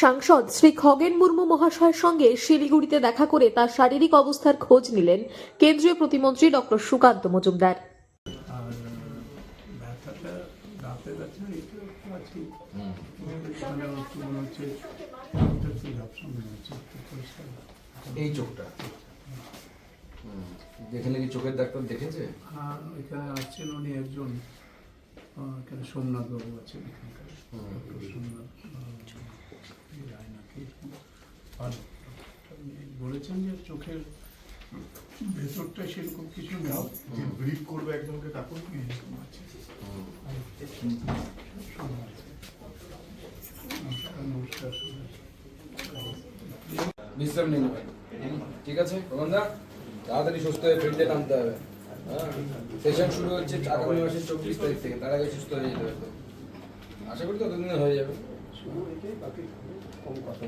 সাংসদ শ্রী খগেন মুর্মু মহাশয়ের সঙ্গে শিলিগুড়িতে দেখা করে তার শারীরিক অবস্থার খোঁজ নিলেন কেন্দ্রীয় প্রতিমন্ত্রী ডক্টর সুকান্ত মজুমদার। এই চোখটা। হুম। কি চোখের ডাক্তার দেখেছে? আর এখানে আছেন উনি একজন এখানে সোমনাথ বাবু আছেন এখানকার। সোমনাথ। উনি বলেছেন যে চোখের ভেতরটা সেরকম কিছু যে ব্রিফ করবে একজনকে নমস্কার বিশ্রাম নিয়ে নেবেন ঠিক আছে কমন্দা তাড়াতাড়ি সুস্থ হয়ে ফিল্ডে নামতে হবে। হ্যাঁ? সেশন শুরু হচ্ছে আগামী মাসের চব্বিশ তারিখ থেকে। তার আগে সুস্থ হয়ে যেতে হবে তো। আশা করি ততদিনে হয়ে যাবে। শুরু বাকি কম কথা।